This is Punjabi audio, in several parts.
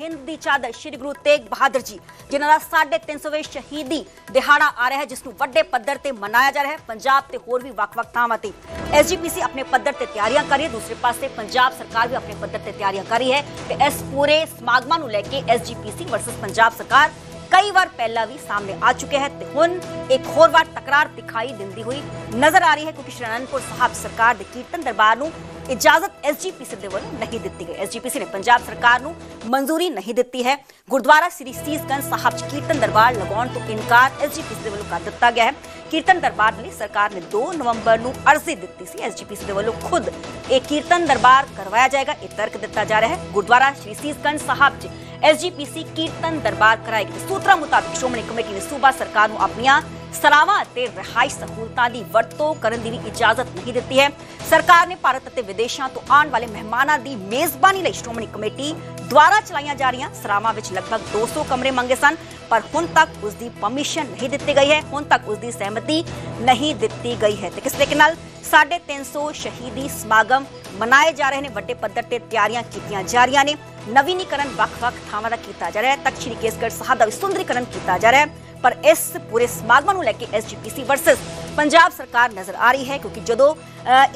ਹਿੰਦ ਦੀ ਚਾਦਰ ਸ਼੍ਰੀ ਗੁਰੂ ਤੇਗ ਬਹਾਦਰ ਜੀ, ਜਿਨ੍ਹਾਂ ਦਾ 350ਵੇਂ ਸ਼ਹੀਦੀ ਦਿਹਾੜਾ ਆ ਰਿਹਾ ਹੈ, ਜਿਸ ਨੂੰ ਵੱਡੇ ਪੱਧਰ ਤੇ ਮਨਾਇਆ ਜਾ ਰਿਹਾ ਹੈ। ਪੰਜਾਬ ਤੇ ਹੋਰ ਵੀ ਵੱਖ-ਵੱਖ ਥਾਵਾਂ ਤੇ ਐਸਜੀਪੀਸੀ ਆਪਣੇ ਪੱਧਰ ਤੇ ਤਿਆਰੀਆਂ ਕਰ ਰਹੀ ਹੈ। ਦੂਸਰੇ ਪਾਸੇ ਪੰਜਾਬ ਸਰਕਾਰ ਵੀ ਆਪਣੇ ਪੱਧਰ ਤੇ ਤਿਆਰੀਆਂ ਕਰ ਰਹੀ ਹੈ ਤੇ ਇਸ ਪੂਰੇ ਸਮਾਗਮਾਂ ਨੂੰ ਲੈ ਕੇ ਐਸਜੀਪੀਸੀ ਵਰਸਸ ਪੰਜਾਬ ਸਰਕਾਰ ਕਈ ਵਾਰ ਪਹਿਲਾਂ ਵੀ ਸਾਹਮਣੇ ਆ ਚੁੱਕਿਆ ਹੈ ਤੇ ਹੁਣ ਇੱਕ ਹੋਰ ਵਾਰ ਤਕਰਾਰ ਦਿਖਾਈ ਦਿੰਦੀ ਹੋਈ ਨਜ਼ਰ ਆ ਰਹੀ ਹੈ, ਕਿਉਂਕਿ ਸ਼੍ਰੀ ਸਾਹਿਬ ਸਰਕਾਰ ਦੇ ਕੀਰਤਨ ਦਰਬਾਰ ਨੂੰ ਇਜਾਜ਼ਤ ਐਸਜੀਪੀਸੀ ਦੇ ਵੱਲੋਂ ਨਹੀਂ ਦਿੱਤੀ ਗਈ। ਐਸਜੀਪੀਸੀ ਨੇ ਪੰਜਾਬ ਸਰਕਾਰ ਨੂੰ ਮਨਜ਼ੂਰੀ ਨਹੀਂ ਦਿੱਤੀ ਹੈ। ਗੁਰਦੁਆਰਾ ਸ੍ਰੀ ਸੀਸਗੰਜ ਸਾਹਿਬ 'ਚ ਕੀਰਤਨ ਦਰਬਾਰ ਲਗਾਉਣ ਤੋਂ ਇਨਕਾਰ ਐਸਜੀਪੀਸੀ ਦੇ ਵੱਲੋਂ ਕਰ ਦਿੱਤਾ ਗਿਆ ਹੈ। ਕੀਰਤਨ ਦਰਬਾਰ ਲਈ ਸਰਕਾਰ ਨੇ 2 ਨਵੰਬਰ ਨੂੰ ਅਰਜ਼ੀ ਦਿੱਤੀ ਸੀ। ਐਸਜੀਪੀਸੀ ਦੇ ਵੱਲੋਂ ਖੁਦ ਇਹ ਕੀਰਤਨ ਦਰਬਾਰ ਕਰਵਾਇਆ ਜਾਏਗਾ, ਇਹ ਤਰਕ ਦਿੱਤਾ ਜਾ ਰਿਹਾ ਹੈ। ਗੁਰਦੁਆਰਾ ਸ੍ਰੀ ਸੀਸਗੰਜ ਸਾਹਿਬ 'ਚ ਐਸਜੀਪੀਸੀ ਕੀਰਤਨ ਦਰਬਾਰ ਕਰਾਏਗੀ ਸੂਤਰਾਂ ਮੁਤਾਬਕ ਸ਼੍ਰੋਮਣੀ ਕਮੇਟੀ ਨੇ ਸੂਬਾ ਸਰਕਾਰ ਨੂੰ ਆਪਣੀਆਂ ਸਰਾਵਾਂ ਅਤੇ ਰਿਹਾਇਸ਼ ਸਹੂਲਤਾਂ ਦੀ ਵਰਤੋਂ ਕਰਨ ਦੀ ਵੀ ਇਜਾਜ਼ਤ ਨਹੀਂ ਦਿੱਤੀ ਹੈ। ਸਰਕਾਰ ਨੇ ਭਾਰਤ ਅਤੇ ਵਿਦੇਸ਼ਾਂ ਤੋਂ ਆਉਣ ਵਾਲੇ ਮਹਿਮਾਨਾਂ ਦੀ ਮੇਜ਼ਬਾਨੀ ਲਈ ਸ਼੍ਰੋਮਣੀ ਕਮੇਟੀ ਦੁਆਰਾ ਚਲਾਈਆਂ ਜਾ ਰਹੀਆਂ ਸਰਾਵਾਂ ਵਿੱਚ ਲਗਭਗ 200 ਕਮਰੇ ਮੰਗੇ ਸਨ, ਪਰ ਹੁਣ ਤੱਕ ਉਸ ਦੀ ਪਰਮਿਸ਼ਨ ਨਹੀਂ ਦਿੱਤੀ ਗਈ ਹੈ। ਹੁਣ ਤੱਕ ਉਸ ਦੀ ਸਹਿਮਤੀ ਨਹੀਂ ਦਿੱਤੀ ਗਈ ਹੈ। ਤੇ ਕਿਸ ਤਰੀਕੇ ਨਾਲ 350 ਸ਼ਹੀਦੀ ਸਮਾਗਮ ਮਨਾਏ ਜਾ ਰਹੇ ਨੇ, ਵੱਡੇ ਪੱਧਰ ਤੇ ਤਿਆਰੀਆਂ ਕੀਤੀਆਂ ਜਾ ਰਹੀਆਂ ਨੇ। ਨਵੀਨੀਕਰਨ ਵੱਖ-ਵੱਖ ਥਾਵਾਂ ਦਾ ਕੀਤਾ ਜਾ ਰਿਹਾ ਹੈ। ਤਖਤ ਸ਼੍ਰੀ ਕੇਸਗੜ੍ਹ ਸਾਹਿਬ ਦਾ ਸੁੰਦਰੀਕਰਨ ਕੀਤਾ ਜਾ ਰਿਹਾ ਹੈ। ਪਰ ਇਸ ਪੂਰੇ ਸਮਾਗਮਾਂ ਨੂੰ ਲੈ ਕੇ ਐਸਜੀਪੀਸੀ ਵਰਸਸ ਪੰਜਾਬ ਸਰਕਾਰ ਨਜ਼ਰ ਆ ਰਹੀ ਹੈ, ਕਿਉਂਕਿ ਜਦੋਂ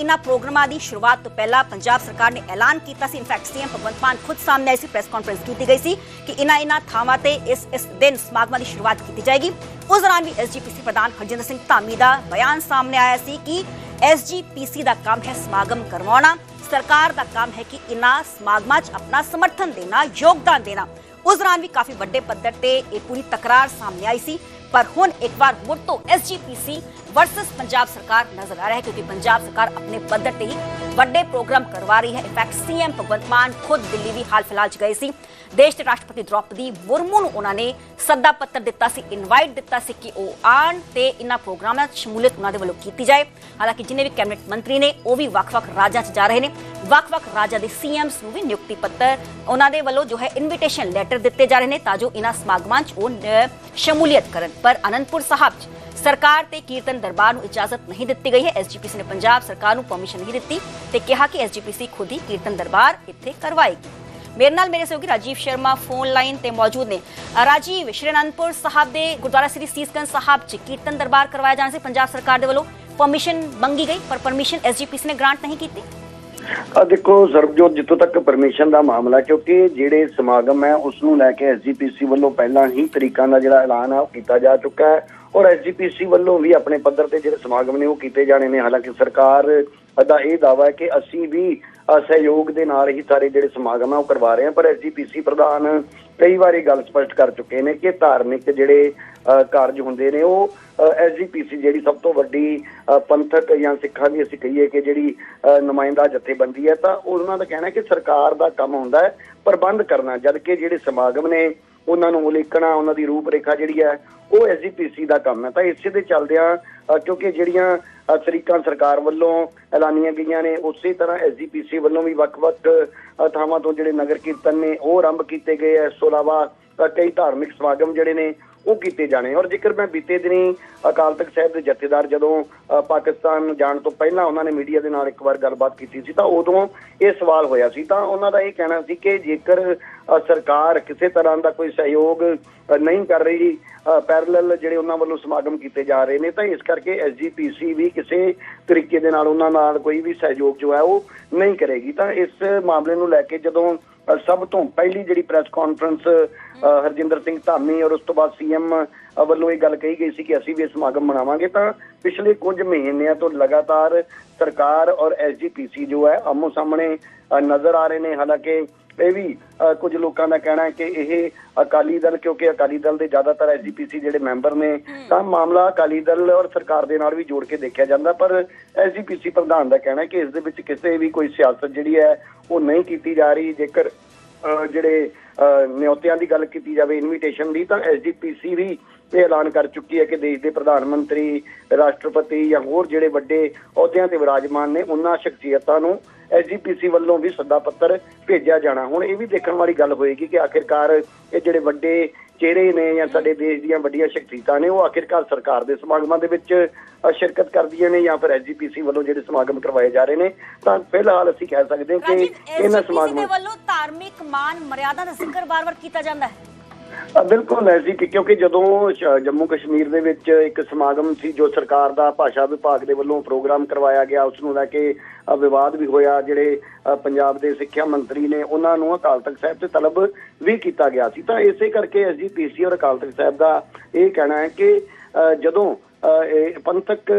ਇਨ੍ਹਾਂ ਪ੍ਰੋਗਰਾਮਾਂ ਦੀ ਸ਼ੁਰੂਆਤ ਤੋਂ ਪਹਿਲਾਂ ਪੰਜਾਬ ਸਰਕਾਰ ਨੇ ਐਲਾਨ ਕੀਤਾ ਸੀ, in fact CM Bhagwant Mann ਖੁਦ ਸਾਹਮਣੇ ਆਏ ਸੀ, ਪ੍ਰੈਸ ਕਾਨਫਰੰਸ ਕੀਤੀ ਗਈ ਸੀ ਕਿ ਇਨ੍ਹਾਂ ਇਨ੍ਹਾਂ ਥਾਵਾਂ ਤੇ ਇਸ ਇਸ ਦਿਨ ਸਮਾਗਮਾਂ ਦੀ ਸ਼ੁਰੂਆਤ ਕੀਤੀ ਜਾਏਗੀ। ਉਸ ਦੌਰਾਨ ਵੀ ਐਸਜੀਪੀਸੀ ਪ੍ਰਧਾਨ ਹਰਜਿੰਦਰ ਸਿੰਘ ਧਾਮੀ ਦਾ ਬਿਆਨ ਸਾਹਮਣੇ ਆਇਆ ਸੀ ਕਿ ਐਸਜੀਪੀਸੀ ਦਾ ਕੰਮ ਹੈ ਸਮਾਗਮ ਕਰਵਾਉਣਾ। ਸਰਕਾਰ ਦਾ ਕੰਮ ਹੈ ਕਿ ਇਨ੍ਹਾਂ ਸਮਾਗਮਾਂ 'ਚ ਆਪਣਾ ਸਮਰਥਨ ਦੇਣਾ, ਯੋਗਦਾਨ ਦੇਣਾ। ਉਸ ਦੌਰਾਨ ਵੀ ਕਾਫੀ ਵੱਡੇ ਪੱਧਰ ਤੇ ਇਹ ਪੂਰੀ ਤਕਰਾਰ ਸਾਹਮਣੇ ਆਈ ਸੀ। ਪਰ ਹੁਣ ਇੱਕ ਵਾਰ ਮੁੜ ਤੋਂ ਐਸਜੀਪੀਸੀ ਵਰਸਸ ਪੰਜਾਬ ਸਰਕਾਰ ਨਜ਼ਰ ਆ ਰਿਹਾ ਹੈ, ਕਿਉਂਕਿ ਪੰਜਾਬ ਸਰਕਾਰ ਆਪਣੇ ਪੱਧਰ ਤੇ ਹੀ ਵੱਡੇ ਪ੍ਰੋਗਰਾਮ ਕਰਵਾ ਰਹੀ ਹੈ। ਇਨਫੈਕਟ ਸੀਐਮ ਭਗਵੰਤ ਮਾਨ ਖੁਦ ਦਿੱਲੀ ਵੀ ਹਾਲ ਫਿਲਹਾਲ ਚ ਗਏ ਸੀ। ਦੇਸ਼ ਦੇ ਰਾਸ਼ਟਰਪਤੀ ਦ੍ਰੋਪਦੀ ਮੁਰਮੂ ਨੂੰ ਉਹਨਾਂ ਨੇ ਸੱਦਾ ਪੱਤਰ ਦਿੱਤਾ ਸੀ ਇਨਵਾਈਟ ਦਿੱਤਾ ਸੀ ਕਿ ਉਹ ਆਣ ਤੇ ਇਹਨਾਂ ਪ੍ਰੋਗਰਾਮਾਂ 'ਚ ਸ਼ਮੂਲੀਅਤ ਉਹਨਾਂ ਦੇ ਵੱਲੋਂ ਕੀਤੀ ਜਾਏ। ਹਾਲਾਂਕਿ ਜਿੰਨੇ ਵੀ ਕੈਬਨਿਟ ਮੰਤਰੀ ਨੇ, ਉਹ ਵੀ ਵੱਖ-ਵੱਖ ਰਾਜਾਂ 'ਚ ਜਾ ਰਹੇ ਨੇ। ਵੱਖ-ਵੱਖ ਰਾਜਾਂ ਦੇ ਸੀਐਮਸ ਨੂੰ ਵੀ ਨਿਯੁਕਤੀ ਪੱਤਰ ਉਹਨਾਂ ਦੇ ਵੱਲੋਂ ਜੋ ਹੈ ਇਨਵੀਟੇਸ਼ਨ ਲੈਟਰ ਦਿੱਤੇ ਜਾ ਰਹੇ ਨੇ ਤਾਂ ਜੋ ਇਹਨਾਂ ਸਮਾਗਮਾਂ 'ਚ ਉਹ ਸ਼ਮੂਲੀਅਤ ਕਰਨ। ਪਰ ਅਨੰਦਪੁਰ ਸਾਹਿਬ 'ਚ ਸਰਕਾਰ ਤੇ ਕੀਰਤਨ ਦਰਬਾਰ ਨੂੰ ਇਜਾਜ਼ਤ ਨਹੀਂ ਦਿੱਤੀ ਗਈ ਹੈ। ਐਸਜੀਪੀਸੀ ਨੇ ਪੰਜਾਬ ਸਰਕਾਰ ਨੂੰ ਪਰਮਿਸ਼ਨ ਨਹੀਂ ਦਿੱਤੀ ਤੇ ਕਿਹਾ ਕਿ ਐਸਜੀਪੀਸੀ ਖੁਦ ਹੀ ਕੀਰਤਨ ਦਰਬਾਰ ਇੱਥੇ ਕਰਵਾਏਗੀ। ਮੇਰੇ ਨਾਲ ਮੇਰੇ ਸਹਿਯੋਗੀ ਰਾਜੀਵ ਸ਼ਰਮਾ ਫੋਨ ਲਾਈਨ ਤੇ ਮੌਜੂਦ ਨੇ। ਅ, ਰਾਜੀਵ ਸ਼੍ਰੀ ਅਨੰਦਪੁਰ ਸਾਹਿਬ ਦੇ ਗੁਰਦੁਆਰਾ ਸ੍ਰੀ ਸੀਸਗੰਜ ਸਾਹਿਬ 'ਚ ਕੀਰਤਨ ਦਰਬਾਰ ਕਰਵਾਇਆ ਜਾਣਾ ਸੀ। ਪੰਜਾਬ ਸਰਕਾਰ ਦੇ ਵੱਲੋਂ ਪਰਮਿਸ਼ਨ ਮੰਗੀ ਗਈ ਪਰ ਪਰਮਿਸ਼ਨ ਐਸਜੀਪੀਸੀ ਨੇ ਗ੍ਰਾਂਟ ਨਹੀਂ ਕੀਤੀ। ਆ ਦੇਖੋ ਸਰਬਜੋਤ, ਜਿੱਥੋਂ ਤੱਕ ਪਰਮਿਸ਼ਨ ਦਾ ਮਾਮਲਾ, ਕਿਉਂਕਿ ਜਿਹੜੇ ਸਮਾਗਮ ਹੈ ਉਸ ਨੂੰ ਲੈ ਕੇ ਐਸਜੀਪੀਸੀ ਵੱਲੋਂ ਪਹਿਲਾਂ ਹੀ ਤਰੀਕਾਂ ਦਾ ਜਿਹੜਾ ਐਲਾਨ ਹੈ ਉਹ ਕੀਤਾ ਜਾ ਚੁੱਕਾ ਹੈ। ਔਰ ਐਸਜੀਪੀਸੀ ਵੱਲੋਂ ਵੀ ਆਪਣੇ ਪੱਧਰ ਤੇ ਜਿਹੜੇ ਸਮਾਗਮ ਨੇ, ਉਹ ਕੀਤੇ ਜਾਣੇ ਨੇ। ਹਾਲਾਂਕਿ ਸਰਕਾਰ ਦਾ ਇਹ ਦਾਵਾ ਹੈ ਕਿ ਅਸੀਂ ਵੀ ਸਹਿਯੋਗ ਦੇ ਨਾਲ ਹੀ ਸਾਰੇ ਜਿਹੜੇ ਸਮਾਗਮ ਹੈ ਉਹ ਕਰਵਾ ਰਹੇ ਹਾਂ। ਪਰ ਐਸਜੀਪੀਸੀ ਪ੍ਰਧਾਨ ਕਈ ਵਾਰੀ ਗੱਲ ਸਪਸ਼ਟ ਕਰ ਚੁੱਕੇ ਨੇ ਕਿ ਧਾਰਮਿਕ ਜਿਹੜੇ ਕਾਰਜ ਹੁੰਦੇ ਨੇ। ਉਹ ਐਸਜੀਪੀਸੀ ਜਿਹੜੀ ਸਭ ਤੋਂ ਵੱਡੀ ਅ, ਪੰਥਕ ਜਾਂ ਸਿੱਖਾਂ ਦੀ ਅਸੀਂ ਕਹੀਏ ਕਿ ਜਿਹੜੀ ਅ, ਨੁਮਾਇੰਦਾ ਜਥੇਬੰਦੀ ਹੈ ਤਾਂ ਉਹਨਾਂ ਦਾ ਕਹਿਣਾ ਹੈ ਕਿ ਸਰਕਾਰ ਦਾ ਕੰਮ ਹੁੰਦਾ ਹੈ ਪ੍ਰਬੰਧ ਕਰਨਾ ਜਦ ਕਿ ਜਿਹੜੇ ਸਮਾਗਮ ਨੇ ਉਹਨਾਂ ਨੂੰ ਉਲੀਕਣਾ ਉਹਨਾਂ ਦੀ ਰੂਪ ਰੇਖਾ ਜਿਹੜੀ ਹੈ ਉਹ ਐਸਜੀਪੀਸੀ ਦਾ ਕੰਮ ਹੈ। ਤਾਂ ਇਸੇ ਦੇ ਚੱਲਦਿਆਂ ਕਿਉਂਕਿ ਜਿਹੜੀਆਂ ਤਰੀਕਾਂ ਸਰਕਾਰ ਵੱਲੋਂ ਐਲਾਨੀਆਂ ਗਈਆਂ ਨੇ ਉਸੇ ਤਰ੍ਹਾਂ ਐਸਜੀਪੀਸੀ ਵੱਲੋਂ ਵੀ ਵੱਖ-ਵੱਖ ਥਾਵਾਂ ਤੋਂ ਜਿਹੜੇ ਨਗਰ ਕੀਰਤਨ ਨੇ ਉਹ ਆਰੰਭ ਕੀਤੇ ਗਏ। ਐ ਇਸ ਤੋਂ ਇਲਾਵਾ ਕਈ ਧਾਰਮਿਕ ਸਮਾਗਮ ਜਿਹੜੇ ਨੇ ਉਹ ਕੀਤੇ ਜਾਣੇ। ਔਰ ਜੇਕਰ ਮੈਂ ਬੀਤੇ ਦਿਨੀ ਅਕਾਲ ਤਖਤ ਸਾਹਿਬ ਦੇ ਜਥੇਦਾਰ ਜਦੋਂ ਅ, ਪਾਕਿਸਤਾਨ ਜਾਣ ਤੋਂ ਪਹਿਲਾਂ ਉਹਨਾਂ ਨੇ ਮੀਡੀਆ ਦੇ ਨਾਲ ਇੱਕ ਵਾਰ ਗੱਲਬਾਤ ਕੀਤੀ ਸੀ ਤਾਂ ਉਦੋਂ ਇਹ ਸਵਾਲ ਹੋਇਆ ਸੀ। ਤਾਂ ਉਹਨਾਂ ਦਾ ਇਹ ਕਹਿਣਾ ਸੀ ਕਿ ਜੇਕਰ ਸਰਕਾਰ ਕਿਸੇ ਤਰ੍ਹਾਂ ਦਾ ਕੋਈ ਸਹਿਯੋਗ ਨਹੀਂ ਕਰ ਰਹੀ ਪੈਰਲਲ ਜਿਹੜੇ ਉਹਨਾਂ ਵੱਲੋਂ ਸਮਾਗਮ ਕੀਤੇ ਜਾ ਰਹੇ ਨੇ ਤਾਂ ਇਸ ਕਰਕੇ ਐਸਜੀਪੀਸੀ ਵੀ ਕਿਸੇ ਤਰੀਕੇ ਦੇ ਨਾਲ ਉਹਨਾਂ ਨਾਲ ਕੋਈ ਵੀ ਸਹਿਯੋਗ ਜੋ ਹੈ ਉਹ ਨਹੀਂ ਕਰੇਗੀ। ਤਾਂ ਇਸ ਮਾਮਲੇ ਨੂੰ ਲੈ ਕੇ ਜਦੋਂ ਸਭ ਤੋਂ ਪਹਿਲੀ ਜਿਹੜੀ ਪ੍ਰੈਸ ਕਾਨਫਰੰਸ ਹਰਜਿੰਦਰ ਸਿੰਘ ਧਾਮੀ ਔਰ ਉਸ ਤੋਂ ਬਾਅਦ ਸੀਐਮ ਵੱਲੋਂ ਇਹ ਗੱਲ ਕਹੀ ਗਈ ਸੀ ਕਿ ਅਸੀਂ ਵੀ ਇਹ ਸਮਾਗਮ ਮਨਾਵਾਂਗੇ। ਤਾਂ ਪਿਛਲੇ ਕੁਝ ਮਹੀਨਿਆਂ ਤੋਂ ਲਗਾਤਾਰ ਸਰਕਾਰ ਔਰ ਐਸਜੀਪੀਸੀ ਜੋ ਹੈ ਆਮੋ ਸਾਹਮਣੇ ਨਜ਼ਰ ਆ ਰਹੇ ਨੇ। ਹਾਲਾਂਕਿ ਇਹ ਵੀ ਕੁਝ ਲੋਕਾਂ ਦਾ ਕਹਿਣਾ ਹੈ ਕਿ ਇਹ ਅਕਾਲੀ ਦਲ ਕਿਉਂਕਿ ਅਕਾਲੀ ਦਲ ਦੇ ਜ਼ਿਆਦਾਤਰ ਐਸਜੀਪੀਸੀ ਜਿਹੜੇ ਮੈਂਬਰ ਨੇ ਤਾਂ ਮਾਮਲਾ ਅਕਾਲੀ ਦਲ ਔਰ ਸਰਕਾਰ ਦੇ ਨਾਲ ਵੀ ਜੋੜ ਕੇ ਦੇਖਿਆ ਜਾਂਦਾ। ਪਰ ਐਸਜੀਪੀਸੀ ਪ੍ਰਧਾਨ ਦਾ ਕਹਿਣਾ ਹੈ ਕਿ ਇਸ ਦੇ ਵਿੱਚ ਕਿਸੇ ਵੀ ਕੋਈ ਸਿਆਸਤ ਜਿਹੜੀ ਹੈ ਉਹ ਨਹੀਂ ਕੀਤੀ ਜਾ ਰਹੀ। ਜੇਕਰ ਜਿਹੜੇ ਅ, ਨਿਯੋਤਿਆਂ ਦੀ ਗੱਲ ਕੀਤੀ ਜਾਵੇ ਇਨਵੀਟੇਸ਼ਨ ਦੀ ਤਾਂ ਐਸਜੀਪੀਸੀ ਵੀ ਇਹ ਐਲਾਨ ਕਰ ਚੁੱਕੀ ਹੈ ਕਿ ਦੇਸ਼ ਦੇ ਪ੍ਰਧਾਨ ਮੰਤਰੀ ਰਾਸ਼ਟਰਪਤੀ ਜਾਂ ਹੋਰ ਜਿਹੜੇ ਵੱਡੇ ਅਹੁਦਿਆਂ ਤੇ ਵਿਰਾਜਮਾਨ ਨੇ ਉਹਨਾਂ ਸ਼ਖਸੀਅਤਾਂ ਨੂੰ ਐਸਜੀਪੀਸੀ ਵੱਲੋਂ ਵੀ ਸੱਦਾ ਪੱਤਰ ਭੇਜਿਆ ਜਾਣਾ। ਹੁਣ ਇਹ ਵੀ ਦੇਖਣ ਵਾਲੀ ਗੱਲ ਹੋਏਗੀ ਕਿ ਆਖਿਰਕਾਰ ਇਹ ਜਿਹੜੇ ਵੱਡੇ ਚਿਹਰੇ ਨੇ ਜਾਂ ਸਾਡੇ ਦੇਸ਼ ਦੀਆਂ ਵੱਡੀਆਂ ਸ਼ਖਸੀਅਤਾਂ ਨੇ ਉਹ ਆਖਿਰਕਾਰ ਸਰਕਾਰ ਦੇ ਸਮਾਗਮਾਂ ਦੇ ਵਿੱਚ ਸ਼ਿਰਕਤ ਕਰਦੀਆਂ ਨੇ ਜਾਂ ਫਿਰ ਐਸਜੀਪੀਸੀ ਵੱਲੋਂ ਜਿਹੜੇ ਸਮਾਗਮ ਕਰਵਾਏ ਜਾ ਰਹੇ ਨੇ। ਤਾਂ ਫਿਲਹਾਲ ਅਸੀਂ ਕਹਿ ਸਕਦੇ ਹਾਂ ਕਿ ਇਹਨਾਂ ਸਮਾਗਮਾਂ ਵੱਲੋਂ ਧਾਰਮਿਕ ਮਾਨ ਮਰਿਆਦਾ ਦਾ ਜ਼ਿਕਰ ਵਾਰ-ਵਾਰ ਕੀਤਾ ਜਾਂਦਾ ਹੈ। ਬਿਲਕੁਲ ਹੈ ਕਿ- ਕਿਉਂਕਿ ਜਦੋਂ ਜੰਮੂ ਕਸ਼ਮੀਰ ਦੇ ਵਿੱਚ ਇੱਕ ਸਮਾਗਮ ਸੀ ਜੋ ਸਰਕਾਰ ਦਾ ਭਾਸ਼ਾ ਵਿਭਾਗ ਦੇ ਵੱਲੋਂ ਪ੍ਰੋਗਰਾਮ ਕਰਵਾਇਆ ਗਿਆ ਉਸ ਨੂੰ ਲੈ ਕੇ ਵਿਵਾਦ ਵੀ ਹੋਇਆ ਜਿਹੜੇ ਪੰਜਾਬ ਦੇ ਸਿੱਖਿਆ ਮੰਤਰੀ ਨੇ ਉਹਨਾਂ ਨੂੰ ਅਕਾਲ ਤਖਤ ਸਾਹਿਬ ਤੇ ਤਲਬ ਵੀ ਕੀਤਾ ਗਿਆ ਸੀ। ਤਾਂ ਇਸੇ ਕਰਕੇ ਐਸਜੀਪੀਸੀ ਔਰ ਅਕਾਲ ਤਖਤ ਸਾਹਿਬ ਦਾ ਇਹ ਕਹਿਣਾ ਹੈ ਕਿ ਅ, ਜਦੋਂ ਅ, ਇਹ ਪੰਥਕ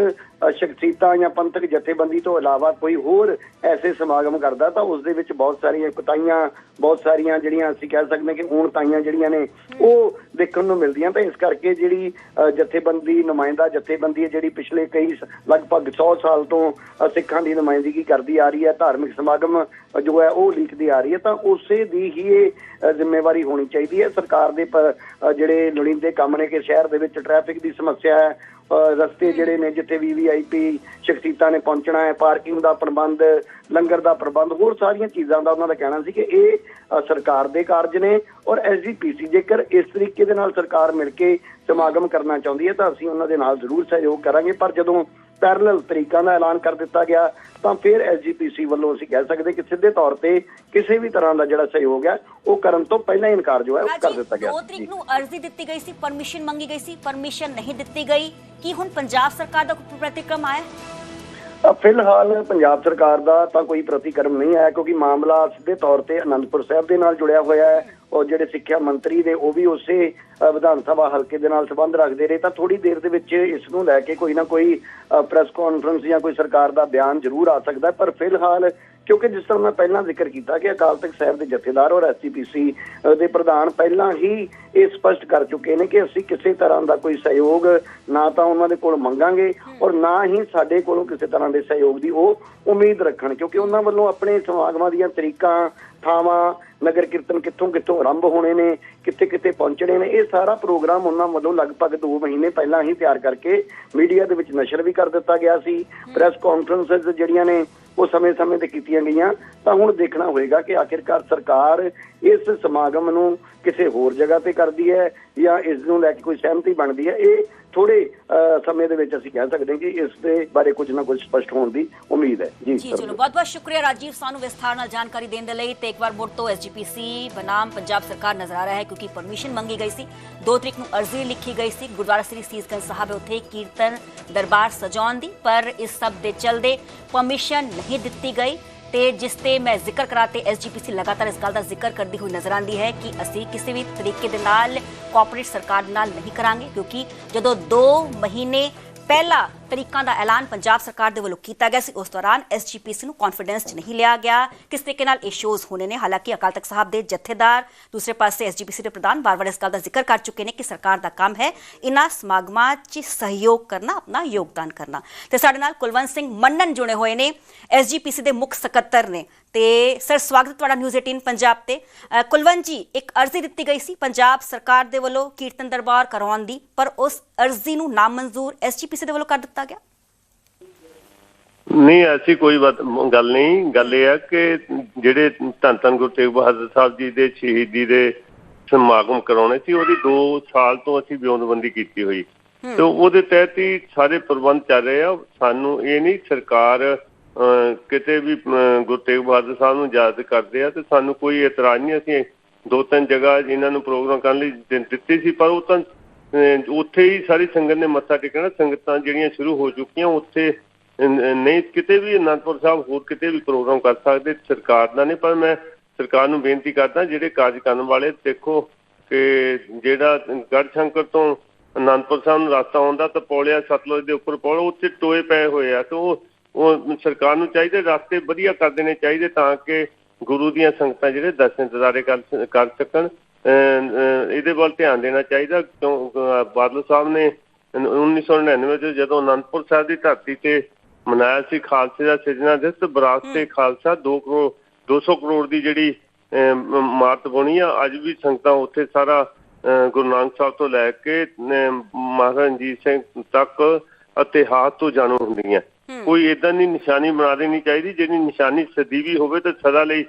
ਸ਼ਖਸੀਅਤਾਂ ਜਾਂ ਪੰਥਕ ਜਥੇਬੰਦੀ ਤੋਂ ਇਲਾਵਾ ਕੋਈ ਹੋਰ ਐਸੇ ਸਮਾਗਮ ਕਰਦਾ ਤਾਂ ਉਸ ਦੇ ਵਿੱਚ ਬਹੁਤ ਸਾਰੀਆਂ ਕੁਤਾਈਆਂ ਬਹੁਤ ਸਾਰੀਆਂ ਜਿਹੜੀਆਂ ਅਸੀਂ ਕਹਿ ਸਕਦੇ ਹਾਂ ਕਿ ਊਣਤਾਈਆਂ ਜਿਹੜੀਆਂ ਨੇ, ਉਹ ਦੇਖਣ ਨੂੰ ਮਿਲਦੀਆਂ ਤਾਂ ਇਸ ਕਰਕੇ ਜਿਹੜੀ ਜਥੇਬੰਦੀ, ਨੁਮਾਇੰਦਾ ਜਥੇਬੰਦੀ ਹੈ, ਜਿਹੜੀ ਪਿਛਲੇ ਕਈ ਲਗਭਗ 100 ਸਾਲ ਤੋਂ ਸਿੱਖਾਂ ਦੀ ਨੁਮਾਇੰਦਗੀ ਕਰਦੀ ਆ ਰਹੀ ਹੈ, ਧਾਰਮਿਕ ਸਮਾਗਮ ਜੋ ਹੈ ਉਹ ਲਿਖਦੀ ਆ ਰਹੀ ਹੈ, ਤਾਂ ਉਸੇ ਦੀ ਹੀ ਇਹ ਜ਼ਿੰਮੇਵਾਰੀ ਹੋਣੀ ਚਾਹੀਦੀ ਹੈ। ਸਰਕਾਰ ਦੇ ਜਿਹੜੇ ਲੋੜੀਂਦੇ ਕੰਮ ਨੇ ਕਿ ਸ਼ਹਿਰ ਦੇ ਵਿੱਚ ਟ੍ਰੈਫਿਕ ਦੀ ਸਮੱਸਿਆ ਹੈ ਰਸਤੇ ਜਿਹੜੇ ਨੇ ਜਿੱਥੇ ਵੀ ਵੀਵੀਆਈਪੀ ਸ਼ਖਸੀਅਤਾਂ ਨੇ ਪਹੁੰਚਣਾ ਹੈ, ਪਾਰਕਿੰਗ ਦਾ ਪ੍ਰਬੰਧ, ਲੰਗਰ ਦਾ ਪ੍ਰਬੰਧ, ਹੋਰ ਸਾਰੀਆਂ ਚੀਜ਼ਾਂ ਦਾ ਉਹਨਾਂ ਦਾ ਕਹਿਣਾ ਸੀ ਕਿ ਇਹ ਸਰਕਾਰ ਦੇ ਕਾਰਜ ਨੇ ਔਰ ਐਸਜੀਪੀਸੀ ਜੇਕਰ ਇਸ ਤਰੀਕੇ ਦੇ ਨਾਲ ਸਰਕਾਰ ਮਿਲ ਕੇ ਸਮਾਗਮ ਕਰਨਾ ਚਾਹੁੰਦੀ ਹੈ ਤਾਂ ਅਸੀਂ ਉਹਨਾਂ ਦੇ ਨਾਲ ਜ਼ਰੂਰ ਸਹਿਯੋਗ ਕਰਾਂਗੇ। ਪਰ ਜਦੋਂ ਪੈਰਲਲ ਤਰੀਕਾਂ ਦਾ ਐਲਾਨ ਕਰ ਦਿੱਤਾ ਗਿਆ ਤਾਂ ਫਿਰ ਐਸਜੀਪੀਸੀ ਵੱਲੋਂ ਅਸੀਂ ਕਹਿ ਸਕਦੇ ਕਿ ਸਿੱਧੇ ਤੌਰ ਤੇ ਕਿਸੇ ਵੀ ਤਰ੍ਹਾਂ ਦਾ ਜਿਹੜਾ ਸਹਿਯੋਗ ਹੈ ਉਹ ਕਰਨ ਤੋਂ ਪਹਿਲਾਂ ਹੀ ਇਨਕਾਰ ਜੋ ਹੈ ਉਹ ਕਰ ਦਿੱਤਾ ਗਿਆ। 2 ਸੀ। ਤਰੀਕ ਨੂੰ ਅਰਜ਼ੀ ਦਿੱਤੀ ਗਈ ਸੀ ਪਰਮਿਸ਼ਨ ਮੰਗੀ ਗਈ ਸੀ ਪਰਮਿਸ਼ਨ ਨਹੀਂ ਦਿੱਤੀ ਗਈ। ਕੀ ਹੁਣ ਪੰਜਾਬ ਸਰਕਾਰ ਦਾ ਕੋਈ ਪ੍ਰਤੀਕਰਮ ਆਇਆ? ਫਿਲਹਾਲ ਪੰਜਾਬ ਸਰਕਾਰ ਦਾ ਤਾਂ ਕੋਈ ਪ੍ਰਤੀਕਰਮ ਨਹੀਂ ਆਇਆ ਕਿਉਂਕਿ ਮਾਮਲਾ ਸਿੱਧੇ ਤੌਰ ਤੇ ਅਨੰਦਪੁਰ ਸਾਹਿਬ ਦੇ ਨਾਲ ਜੁੜਿਆ ਹੋਇਆ ਹੈ। ਔਰ ਜਿਹੜੇ ਸਿੱਖਿਆ ਮੰਤਰੀ ਨੇ ਉਹ ਵੀ ਉਸੇ ਅ, ਵਿਧਾਨ ਸਭਾ ਹਲਕੇ ਦੇ ਨਾਲ ਸੰਬੰਧ ਰੱਖਦੇ ਰਹੇ ਤਾਂ ਥੋੜੀ ਦੇਰ ਦੇ ਵਿੱਚ ਇਸ ਨੂੰ ਲੈ ਕੇ ਕੋਈ ਨਾ ਕੋਈ ਪ੍ਰੈਸ ਕਾਨਫਰੰਸ ਜਾਂ ਕੋਈ ਸਰਕਾਰ ਦਾ ਬਿਆਨ ਜ਼ਰੂਰ ਆ ਸਕਦਾ ਪਰ ਫਿਲਹਾਲ ਕਿਉਂਕਿ ਜਿਸ ਤਰ੍ਹਾਂ ਮੈਂ ਪਹਿਲਾਂ ਜ਼ਿਕਰ ਕੀਤਾ ਕਿ ਅਕਾਲ ਤਖਤ ਸਾਹਿਬ ਦੇ ਜਥੇਦਾਰ ਔਰ ਐਸਪੀਸੀ ਦੇ ਪ੍ਰਧਾਨ ਪਹਿਲਾਂ ਹੀ ਇਹ ਸਪਸ਼ਟ ਕਰ ਚੁੱਕੇ ਨੇ ਕਿ ਅਸੀਂ ਕਿਸੇ ਤਰ੍ਹਾਂ ਦਾ ਕੋਈ ਸਹਿਯੋਗ ਨਾ ਤਾਂ ਉਹਨਾਂ ਦੇ ਕੋਲ ਮੰਗਾਂਗੇ ਔਰ ਨਾ ਹੀ ਸਾਡੇ ਕੋਲੋਂ ਕਿਸੇ ਤਰ੍ਹਾਂ ਦੇ ਸਹਿਯੋਗ ਦੀ ਉਹ ਉਮੀਦ ਰੱਖਣ ਕਿਉਂਕਿ ਉਹਨਾਂ ਵੱਲੋਂ ਆਪਣੇ ਸਮਾਗਮਾਂ ਦੀਆਂ ਤਰੀਕਾਂ ਥਾਵਾਂ ਨਗਰ ਕੀਰਤਨ ਕਿੱਥੋਂ ਕਿੱਥੋਂ ਆਰੰਭ ਹੋਣੇ ਨੇ ਕਿੱਥੇ ਕਿੱਥੇ ਪਹੁੰਚਣੇ ਨੇ ਇਹ ਸਾਰਾ ਪ੍ਰੋਗਰਾਮ ਉਹਨਾਂ ਵੱਲੋਂ ਲਗਭਗ 2 ਮਹੀਨੇ ਪਹਿਲਾਂ ਹੀ ਤਿਆਰ ਕਰਕੇ ਮੀਡੀਆ ਦੇ ਵਿੱਚ ਨਸ਼ਰ ਵੀ ਕਰ ਦਿੱਤਾ ਗਿਆ ਸੀ। ਪ੍ਰੈਸ ਕਾਨਫਰੰਸਸ ਜਿਹੜੀਆਂ ਨੇ ਉਹ ਸਮੇਂ-ਸਮੇਂ ਤੇ ਕੀਤੀਆਂ ਗਈਆਂ, ਤਾਂ ਹੁਣ ਦੇਖਣਾ ਹੋਏਗਾ ਕਿ ਆਖਿਰਕਾਰ ਸਰਕਾਰ ਇਸ ਸਮਾਗਮ ਨੂੰ ਕਿਸੇ ਹੋਰ ਜਗ੍ਹਾ ਤੇ ਕਰਦੀ ਹੈ ਜਾਂ ਇਸ ਨੂੰ ਲੈ ਕੇ ਕੋਈ ਸਹਿਮਤੀ ਬਣਦੀ ਹੈ। ਇਹ ਥੋੜੇ ਸਮੇਂ ਦੇ ਵਿੱਚ ਅਸੀਂ ਕਹਿ ਸਕਦੇ ਹਾਂ ਕਿ ਇਸ ਦੇ ਬਾਰੇ ਕੁਝ ਨਾ ਕੁਝ ਸਪਸ਼ਟ ਹੋਣ ਦੀ ਉਮੀਦ ਹੈ। ਜੀ ਜੀ ਚਲੋ ਬਹੁਤ ਬਹੁਤ ਸ਼ੁਕਰੀਆ ਰਾਜੀਵ ਸਾਨੂੰ ਵਿਸਥਾਰ ਨਾਲ ਜਾਣਕਾਰੀ ਦੇਣ ਦੇ ਲਈ ਤੇ ਇੱਕ ਵਾਰ ਮੁੜ ਤੋਂ ਐਸਜੀਪੀਸੀ ਬਨਾਮ ਪੰਜਾਬ ਸਰਕਾਰ ਨਜ਼ਰ ਆ ਰਿਹਾ ਹੈ ਕਿਉਂਕਿ ਪਰਮਿਸ਼ਨ ਮੰਗੀ ਗਈ ਸੀ। 2 ਤਰੀਕ ਨੂੰ ਅਰਜ਼ੀ ਲਿਖੀ ਗਈ ਸੀ। ਗੁਰਦੁਆਰਾ ਸ੍ਰੀ ਸੀਸਗੰਜ ਸਾਹਿਬ ਉੱਥੇ ਕੀਰਤਨ ਦਰਬਾਰ ਸਜਾਉਣ ਦੀ ਪਰ ਇਸ ਸਭ ਦੇ ਚਲਦੇ ਪਰਮਿਸ਼ਨ ਨਹੀਂ ਦਿੱਤੀ ਗਈ। ਤੇ ਜਿਸ ਤੇ ਮੈਂ ਜ਼ਿਕਰ ਕਰਾਤੇ ਐਸਜੀਪੀਸੀ ਲਗਾਤਾਰ ਇਸ ਗੱਲ ਦਾ ਜ਼ਿਕਰ ਕਰਦੀ ਹੋਈ ਨਜ਼ਰ ਆਂਦੀ ਹੈ ਕਿ ਅਸੀਂ ਕਿਸੇ ਵੀ ਤਰੀਕੇ ਦੇ ਨਾਲ ਕੋਆਪਰੇਟ ਸਰਕਾਰ ਨਾਲ ਨਹੀਂ ਕਰਾਂਗੇ, ਕਿਉਂਕਿ ਜਦੋਂ 2 ਮਹੀਨੇ ਪਹਿਲਾਂ ਤਰੀਕਾਂ ਦਾ ਐਲਾਨ ਪੰਜਾਬ ਸਰਕਾਰ ਦੇ ਵੱਲੋਂ ਕੀਤਾ ਗਿਆ ਸੀ। ਉਸ ਦੌਰਾਨ ਐਸਜੀਪੀਸੀ ਨੂੰ ਕੌਨਫੀਡੈਂਸ 'ਚ ਨਹੀਂ ਲਿਆ ਗਿਆ। ਕਿਸ ਤਰੀਕੇ ਨਾਲ ਇਹ ਸ਼ੋਜ਼ ਹੋਣੇ ਨੇ? ਹਾਲਾਂਕਿ ਅਕਾਲ ਤਖਤ ਸਾਹਿਬ ਦੇ ਜਥੇਦਾਰ ਦੂਸਰੇ ਪਾਸੇ ਐਸਜੀਪੀਸੀ ਦੇ ਪ੍ਰਧਾਨ ਵਾਰ-ਵਾਰ ਇਸ ਗੱਲ ਦਾ ਜ਼ਿਕਰ ਕਰ ਚੁੱਕੇ ਨੇ ਕਿ ਸਰਕਾਰ ਦਾ ਕੰਮ ਹੈ ਇਨ੍ਹਾਂ ਸਮਾਗਮਾਂ 'ਚ ਸਹਿਯੋਗ ਕਰਨਾ, ਆਪਣਾ ਯੋਗਦਾਨ ਕਰਨਾ। ਤੇ ਸਾਡੇ ਨਾਲ ਕੁਲਵੰਤ ਸਿੰਘ ਮੰਨਨ ਜੁੜੇ ਹੋਏ ਨੇ ਐਸਜੀਪੀਸੀ ਦੇ ਮੁੱਖ ਸਕੱਤਰ ਨੇ। ਤੇ ਸਰ, ਸਵਾਗਤ ਤੁਹਾਡਾ ਨਿਊਜ਼ 18 ਪੰਜਾਬ ਤੇ। ਕੁਲਵੰਤ ਜੀ, ਇੱਕ ਅਰਜ਼ੀ ਦਿੱਤੀ ਗਈ ਸੀ ਪੰਜਾਬ ਸਰਕਾਰ ਦੇ ਵੱਲੋਂ ਕੀਰਤਨ ਦਰਬਾਰ ਕਰਵਾਉਣ ਦੀ, ਪਰ ਉਸ ਅਰਜ਼ੀ ਨੂੰ ਨਾਮਨਜ਼ੂਰ ਐਸਜੀਪੀਸੀ ਦੇ ਵੱਲੋਂ ਕਰ ਦਿੱਤਾ ਗਿਆ? ਨਹੀਂ ਐਸੀ ਕੋਈ ਗੱਲ ਨਹੀਂ। ਗੱਲ ਇਹ ਹੈ ਕਿ ਜਿਹੜੇ ਧੰਨ ਧੰਨ ਗੁਰੂ ਤੇਗ ਬਹਾਦਰ ਸਾਹਿਬ ਜੀ ਦੇ ਸ਼ਹੀਦੀ ਦੇ ਸਮਾਗਮ ਕਰਾਉਣੇ ਸੀ ਉਹਦੀ 2 ਸਾਲ ਤੋਂ ਅਸੀਂ ਬਿਉਂਦਬੰਦੀ ਕੀਤੀ ਹੋਈ। ਤੇ ਉਹਦੇ ਤਹਿਤ ਹੀ ਸਾਰੇ ਪ੍ਰਬੰਧ ਚੱਲ ਰਹੇ ਆ। ਸਾਨੂੰ ਇਹ ਨਹੀਂ ਸਰਕਾਰ ਕਿਤੇ ਵੀ ਗੁਰੂ ਤੇਗ ਬਹਾਦਰ ਸਾਹਿਬ ਨੂੰ ਯਾਦ ਕਰਦੇ ਆ ਤੇ ਸਾਨੂੰ ਕੋਈ ਇਤਰਾਜ਼ ਨਹੀਂ। ਅਸੀਂ ਦੋ ਤਿੰਨ ਜਗ੍ਹਾ ਇਹਨਾਂ ਨੂੰ ਪ੍ਰੋਗਰਾਮ ਕਰਨ ਲਈ ਦਿੱਤੀ ਸੀ ਪਰ ਉਹ ਤਾਂ ਉੱਥੇ ਹੀ ਸਾਰੀ ਸੰਗਤ ਨੇ ਮੱਥਾ ਟੇਕਣਾ। ਸੰਗਤਾਂ ਜਿਹੜੀਆਂ ਸ਼ੁਰੂ ਹੋ ਚੁੱਕੀਆਂ ਉੱਥੇ ਅਹ, ਨਹੀਂ ਕਿਤੇ ਵੀ ਅਨੰਦਪੁਰ ਸਾਹਿਬ ਹੋਰ ਕਿਤੇ ਵੀ ਪ੍ਰੋਗਰਾਮ ਕਰ ਸਕਦੇ ਸਰਕਾਰ ਦਾ ਨਹੀਂ ਪਰ ਮੈਂ ਸਰਕਾਰ ਨੂੰ ਬੇਨਤੀ ਕਰਦਾ ਜਿਹੜੇ ਕਾਰਜ ਕਰਨ ਵਾਲੇ ਦੇਖੋ ਕਿ ਜਿਹੜਾ ਗੜ੍ਹ ਸ਼ੰਕਰ ਤੋਂ ਅਨੰਦਪੁਰ ਸਾਹਿਬ ਨੂੰ ਰਸਤਾ ਆਉਂਦਾ ਤਾਂ ਪੌੜਿਆ ਸਤਲੁਜ ਦੇ ਉੱਪਰ ਪੌੜ ਉੱਥੇ ਟੋਏ ਪਏ ਹੋਏ ਆ ਤੇ ਉਹ ਉਹ ਸਰਕਾਰ ਨੂੰ ਚਾਹੀਦੇ ਰਸਤੇ ਵਧੀਆ ਕਰ ਦੇਣੇ ਚਾਹੀਦੇ ਤਾਂ ਕਿ ਗੁਰੂ ਦੀਆਂ ਸੰਗਤਾਂ ਜਿਹੜੇ ਦਰਸ਼ਨ ਦਿਦਾਰੇ ਕਰ ਸਕਣ। ਇਹਦੇ ਵੱਲ ਧਿਆਨ ਦੇਣਾ ਚਾਹੀਦਾ ਕਿਉਂ ਬਾਦਲ ਸਾਹਿਬ ਨੇ 1999 ਚ ਜਦੋਂ ਅਨੰਦਪੁਰ ਸਾਹਿਬ ਦੀ ਧਰਤੀ ਤੇ ਮਨਾਇਆ ਸੀ ਖਾਲਸੇ ਦਾ ਸਿਰਜਣਾ ਦਿਵਸ ਵਿਰਾਸਤ ਖਾਲਸਾ 2 ਕਰੋੜ 200 ਕਰੋੜ ਦੀ ਜਿਹੜੀ ਅਹ, ਮ- ਇਮਾਰਤ ਬਣੀ ਆ ਅੱਜ ਵੀ ਸੰਗਤਾਂ ਉੱਥੇ ਸਾਰਾ ਗੁਰੂ ਨਾਨਕ ਸਾਹਿਬ ਤੋਂ ਲੈ ਕੇ ਮਹਾਰਾਜਾ ਰਣਜੀਤ ਸਿੰਘ ਤੱਕ ਇਤਿਹਾਸ ਤੋਂ ਜਾਣੂ ਹੁੰਦੀਆਂ। ਕੋਈ ਇਦਾਂ ਦੀ ਨਿਸ਼ਾਨੀ ਬਣਾ ਦੇਣੀ ਚਾਹੀਦੀ ਜਿਹੜੀ ਨਿਸ਼ਾਨੀ ਸਦੀਵੀ ਹੋਵੇ ਤੇ ਸਦਾ ਲਈ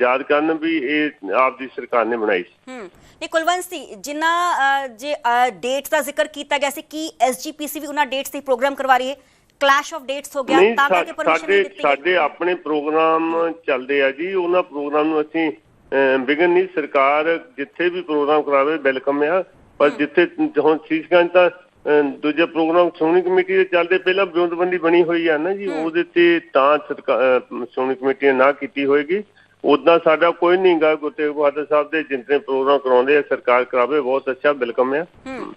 ਯਾਦ ਕਰਨ ਵੀ ਇਹ ਆਪ ਦੀ ਸਰਕਾਰ ਨੇ ਬਣਾਈ ਸੀ। ਹੂੰ। ਇਹ ਕੁਲਵੰਤ ਸੀ ਜਿਨ੍ਹਾਂ ਅ, ਜੇ ਡੇਟਸ ਦਾ ਜ਼ਿਕਰ ਕੀਤਾ ਗਿਆ ਸੀ ਕਿ ਐਸਜੀਪੀਸੀ ਵੀ ਉਹਨਾਂ ਡੇਟਸ ਤੇ ਪ੍ਰੋਗਰਾਮ ਕਰਵਾ ਰਹੀ ਹੈ? ਕਲੈਸ਼ ਆਫ ਡੇਟਸ ਹੋ ਗਿਆ ਨਹੀਂ ਤਾਂ ਕਰਕੇ ਪਰਮਿਸ਼ਨ ਨਹੀਂ ਸਾਡੇ ਦਿੱਤੀ ਸਾਡੇ ਆਪਣੇ ਪ੍ਰੋਗਰਾਮ ਚੱਲਦੇ ਆ ਜੀ ਉਹਨਾਂ ਪ੍ਰੋਗਰਾਮ ਨੂੰ ਅਸੀਂ ਵਿਘਨ ਨਹੀਂ ਸਰਕਾਰ ਜਿੱਥੇ ਵੀ ਪ੍ਰੋਗਰਾਮ ਕਰਾਵੇ ਵੈਲਕਮ ਆ। ਪਰ ਜਿੱਥੇ ਹੁਣ ਸੀਸਗੰਜ ਤਾਂ ਦੂਜੇ ਪ੍ਰੋਗਰਾਮ ਸ਼੍ਰੋਮਣੀ ਕਮੇਟੀ ਦੇ ਚੱਲਦੇ ਪਹਿਲਾਂ ਬਿਉਂਤਬੰਦੀ ਬਣੀ ਹੋਈ ਆ ਨਾ ਜੀ ਉਹਦੇ ਤੇ ਤਾਂ ਸ਼੍ਰੋਮਣੀ ਕਮੇਟੀ ਨੇ ਨਾ ਕੀਤੀ ਹੋਏਗੀ। ਉਦਾਂ ਸਾਡਾ ਕੋਈ ਨਹੀਂਗਾ ਗੁਰੂ ਤੇਗ ਬਹਾਦਰ ਸਾਹਿਬ ਦੇ ਜਿੰਨੇ ਪ੍ਰੋਗਰਾਮ ਕਰਾਉਂਦੇ ਆ ਸਰਕਾਰ ਕਰਾਵੇ ਬਹੁਤ ਅੱਛਾ ਵੈਲਕਮ ਆ। ਹੂੰ।